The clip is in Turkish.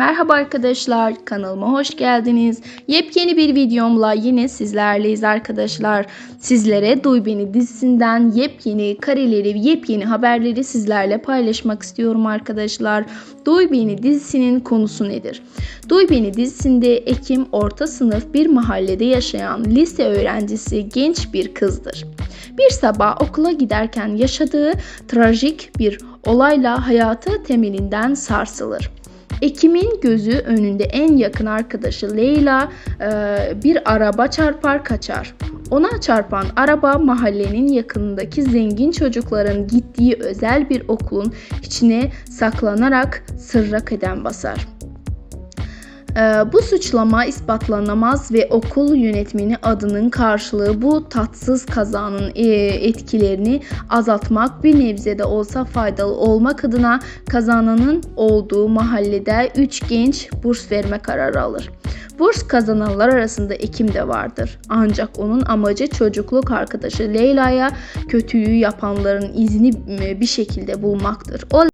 Merhaba arkadaşlar, kanalıma hoş geldiniz. Yepyeni bir videomla yine sizlerleyiz arkadaşlar. Sizlere Duy Beni dizisinden yepyeni kareleri, yepyeni haberleri sizlerle paylaşmak istiyorum arkadaşlar. Duy Beni dizisinin konusu nedir? Duy Beni dizisinde Ekim orta sınıf bir mahallede yaşayan lise öğrencisi genç bir kızdır. Bir sabah okula giderken yaşadığı trajik bir olayla hayatı temelinden sarsılır. Ekim'in gözü önünde en yakın arkadaşı Leyla e, bir araba çarpar kaçar. Ona çarpan araba mahallenin yakınındaki zengin çocukların gittiği özel bir okulun içine saklanarak sırra kadem basar. Ee, bu suçlama ispatlanamaz ve okul yönetmeni adının karşılığı bu tatsız kazanın e, etkilerini azaltmak bir nebze de olsa faydalı olmak adına kazananın olduğu mahallede 3 genç burs verme kararı alır. Burs kazananlar arasında Ekim de vardır. Ancak onun amacı çocukluk arkadaşı Leyla'ya kötüyü yapanların izini bir şekilde bulmaktır. O